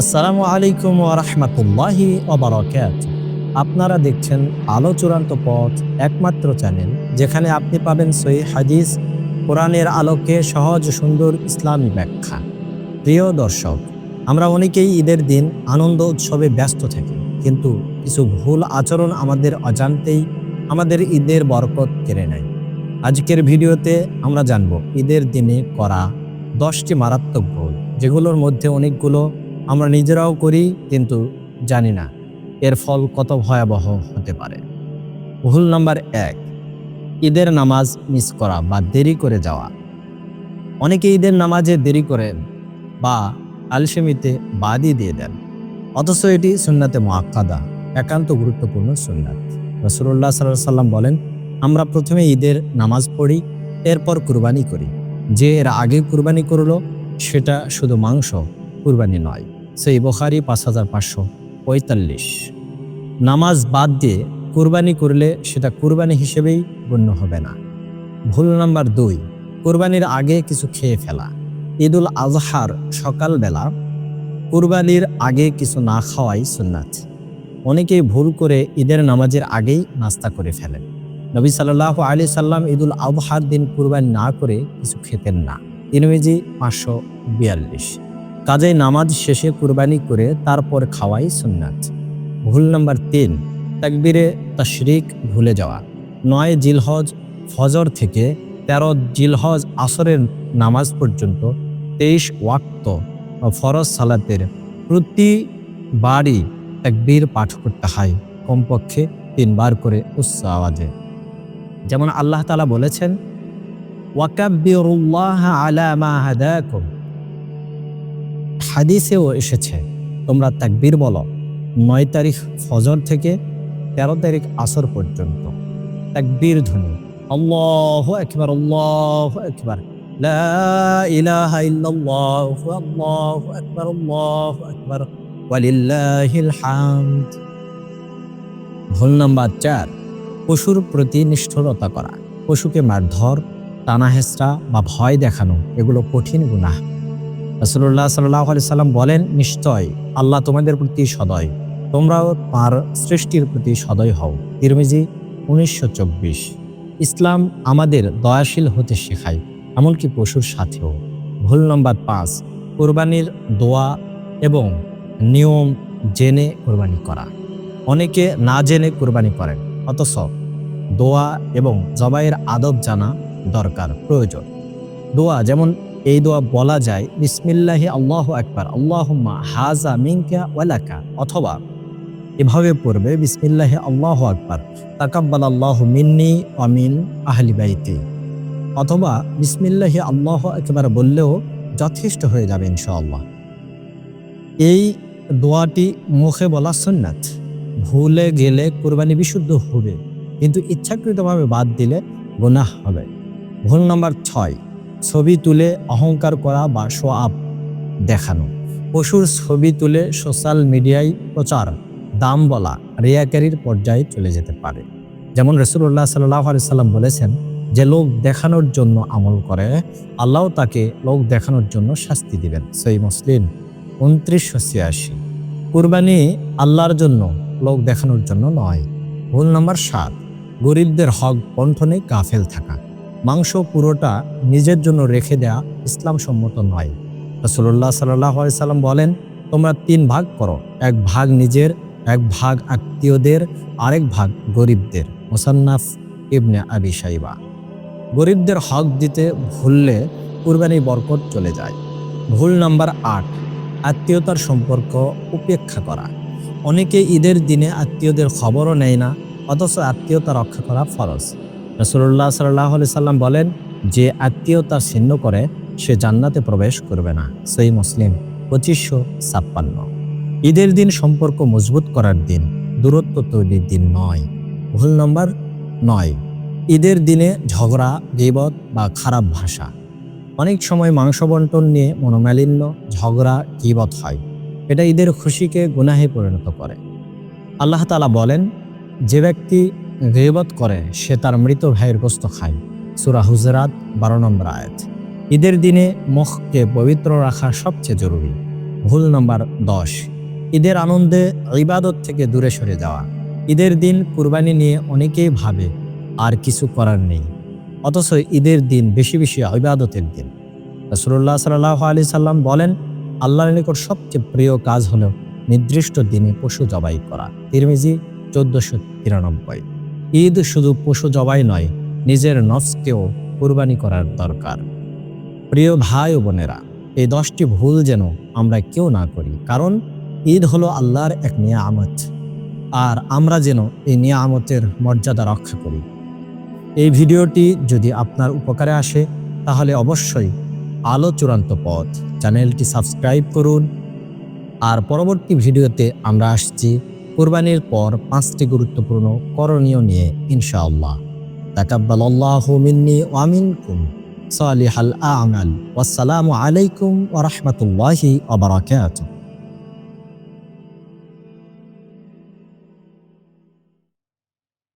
আসসালামু আলাইকুম ওরহমতুল্লাহি ওবরাকাত আপনারা দেখছেন আলো চূড়ান্ত পথ একমাত্র চ্যানেল, যেখানে আপনি পাবেন সই হাদিস, কোরআনের আলোকে সহজ, সুন্দর ইসলামী ব্যাখ্যা। প্রিয় দর্শক, আমরা অনেকেই ঈদের দিন আনন্দ উৎসবে ব্যস্ত থাকি, কিন্তু কিছু ভুল আচরণ আমাদের অজান্তেই আমাদের ঈদের বরকত কেড়ে নেয়। আজকের ভিডিওতে আমরা জানব ঈদের দিনে করা দশটি মারাত্মক ভুল, যেগুলোর মধ্যে অনেকগুলো আমরা নিজেরাও করি, কিন্তু জানি না এর ফল কত ভয়াবহ হতে পারে। ভুল নাম্বার এক, ঈদের নামাজ মিস করা বা দেরি করে যাওয়া। অনেকে ঈদের নামাজে দেরি করেন বা আলসেমিতে বাদই দিয়ে দেন। অথচ এটি সুন্নাতে মোয়াক্কাদা একান্ত গুরুত্বপূর্ণ সুন্নাত। রসুল্লাহ সাল্লাহ সাল্লাম বলেন, আমরা প্রথমে ঈদের নামাজ পড়ি, এরপর কুরবানি করি। যে এর আগে কুরবানি করল, সেটা শুধু মাংস, কুরবানি নয়। সেই বখারি পাঁচ হাজার পাঁচশো পঁয়তাল্লিশ। নামাজ বাদ দিয়ে কুরবানি করলে সেটা কুরবানি হিসেবেই গণ্য হবে না। ভুল নাম্বার দুই, কুরবানির আগে কিছু খেয়ে ফেলা। ঈদুল আজহার সকালবেলা কুরবানির আগে কিছু না খাওয়াই সুন্নাত। অনেকেই ভুল করে ঈদের নামাজের আগেই নাস্তা করে ফেলেন। নবী সাল্লাহ আলি সাল্লাম ঈদুল আবহার দিন কুরবানি না করে কিছু খেতেন না। তিরমিজি পাঁচশো বিয়াল্লিশ। কাজেই নামাজ শেষে কুরবানি করে তারপর খাওয়াই সুন্নাত। ভুল নাম্বার তিন, তাকবিরে তশরিক ভুলে যাওয়া। নয় জিলহজ ফজর থেকে তেরো জিলহজ আসরের নামাজ পর্যন্ত তেইশ ওয়াক্ত ফরজ সালাতের প্রতিবারই তাকবীর পাঠ করতে হয় কমপক্ষে তিনবার করে উচ্চ আওয়াজে। যেমন আল্লাহ তালা বলেছেন, ওয়াকাব্বিরুল্লাহ আলা মা হাদাকুম। হাদিসেও এসেছে, তোমরা তাকবীর বলো, নয় তারিখ ফজর থেকে তেরো তারিখ আসর পর্যন্ত। তাকবীর ধ্বনি, আল্লাহ একবার আল্লাহ একবার ভুল নাম্বার চার, পশুর প্রতি নিষ্ঠুরতা করা, পশুকে মারধর, টানা হেঁচড়া বা ভয় দেখানো, এগুলো কঠিন গুনাহ। রসুল্লাহ সাল্লাহ আলি সাল্লাম বলেন, নিশ্চয়, আল্লাহ তোমাদের প্রতি সদয়। তোমরাও তার সৃষ্টির প্রতি সদয় হও। তিরমিজি উনিশশো চব্বিশ। ইসলাম আমাদের দয়াশীল হতে শেখায়, এমনকি পশুর সাথেও। ভুল নম্বর পাঁচ, কোরবানির দোয়া এবং নিয়ম জেনে কোরবানি করা। অনেকে না জেনে কোরবানি করেন, অথচ দোয়া এবং জবাইয়ের আদব জানা দরকার, প্রয়োজন। দোয়া যেমন এই দোয়া বলা যায়, বিসমিল্লাহি আল্লাহ একবার আল্লাহুম্মা হাজা মিনকা ওয়ালাকা অথবা এভাবে পড়বে, বিসমিল্লাহি আল্লাহ আকবার তাকাব্বাল আল্লাহ মিন্নি অমিন আহলি বাইতি অথবা বিসমিল্লাহি আল্লাহ একবার বললেও যথেষ্ট হয়ে যাবে ইনশাআল্লাহ। এই দোয়াটি মুখে বলা সুন্নাত। ভুলে গেলে কোরবানি বিশুদ্ধ হবে, কিন্তু ইচ্ছাকৃতভাবে বাদ দিলে গুনাহ হবে। ভুল নম্বর ছয় ছবি তুলে অহংকার করা বা শো আপ দেখানো। পশুর ছবি তুলে সোশ্যাল মিডিয়ায় প্রচার, দাম বলা, রিয়াকারির পর্যায়ে চলে যেতে পারে। যেমন রসুল্লাহ সাল্লাহ সাল্লাম বলেছেন, যে লোক দেখানোর জন্য আমল করে, আল্লাহ তাকে লোক দেখানোর জন্য শাস্তি দিবেন। সেই মুসলিম, উনত্রিশশো ছিয়াশি। কুরবানি আল্লাহর জন্য, লোক দেখানোর জন্য নয়। ভুল নম্বর সাত, গরিবদের হক বন্টনে গাফেল থাকা। মাংস পুরোটা নিজের জন্য রেখে দেয়া ইসলাম সম্মত নয় রসুল্লাহ সাল্লাহ সাল্লাম বলেন, তোমরা তিন ভাগ করো, এক ভাগ নিজের, এক ভাগ আত্মীয়দের, আরেক ভাগ গরিবদের। মোসান্নাফ ইবনে আবি সাইবা গরিবদের হক দিতে ভুললে কুরবানি বরকত চলে যায়। ভুল নাম্বার আট, আত্মীয়তার সম্পর্ক উপেক্ষা করা। অনেকে ঈদের দিনে আত্মীয়দের খবরও নেয় না, অথচ আত্মীয়তা রক্ষা করা ফরজ। রসুল্লাহ সাল্লাহ সাল্লাম বলেন, যে আত্মীয়তা ছিন্ন করে, সে জান্নাতে প্রবেশ করবে না। সেই মুসলিম, পঁচিশশো ছাপ্পান্ন। ঈদের দিন সম্পর্ক মজবুত করার দিন, দূরত্ব তৈরির দিন নয়। ভুল নম্বর নয়, ঈদের দিনে ঝগড়া গিবত বা খারাপ ভাষা। অনেক সময় মাংস বন্টন নিয়ে মনোমালিন্য, ঝগড়া গিবত হয়। এটা ঈদের খুশিকে গুনাহে পরিণত করে। আল্লাহ তালা বলেন, যে ব্যক্তি গেবত করে, সে তার মৃত ভাইয়ের গোস্ত খায়। সুরা হুজরাত বারো নম্বর আয়াত। ঈদের দিনে মুখকে পবিত্র রাখা সবচেয়ে জরুরি। ভুল নম্বর দশ। ঈদের আনন্দে ইবাদত থেকে দূরে সরে যাওয়া। ঈদের দিন কুরবানি নিয়ে অনেকেই ভাবে, আর কিছু করার নেই। অথচ ঈদের দিন বেশি বেশি ইবাদতের দিন। রসুল্লাহ সাল্লাহ আলি সাল্লাম বলেন, আল্লাহর নিকট সবচেয়ে প্রিয় কাজ হলো নির্দিষ্ট দিনে পশু জবাই করা। তিরমিজি চোদ্দশো তিরানব্বই। ঈদ শুধু পশু জবাই নয়, নিজের নফসকেও কুরবানি করার দরকার। প্রিয় ভাই ও বোনেরা, এই দশটি ভুল যেন আমরা কেউ না করি, কারণ ঈদ হলো আল্লাহর এক নিয়ামত, আর আমরা যেন এই নিয়ামতের মর্যাদা রক্ষা করি। এই ভিডিওটি যদি আপনার উপকারে আসে, তাহলে অবশ্যই আলো চূড়ান্ত পথ চ্যানেলটি সাবস্ক্রাইব করুন। আর পরবর্তী ভিডিওতে আমরা আসছি কোরবানির পর পাঁচটি গুরুত্বপূর্ণ করণীয় নিয়ে ইনশাআল্লাহ। তাকাব্বাল আল্লাহ মিন্নি ওয়া মিনকুম। সালিহাল আমাল। ওয়াসসালামু আলাইকুম ওয়া রাহমাতুল্লাহি ওয়া বারাকাতুহু।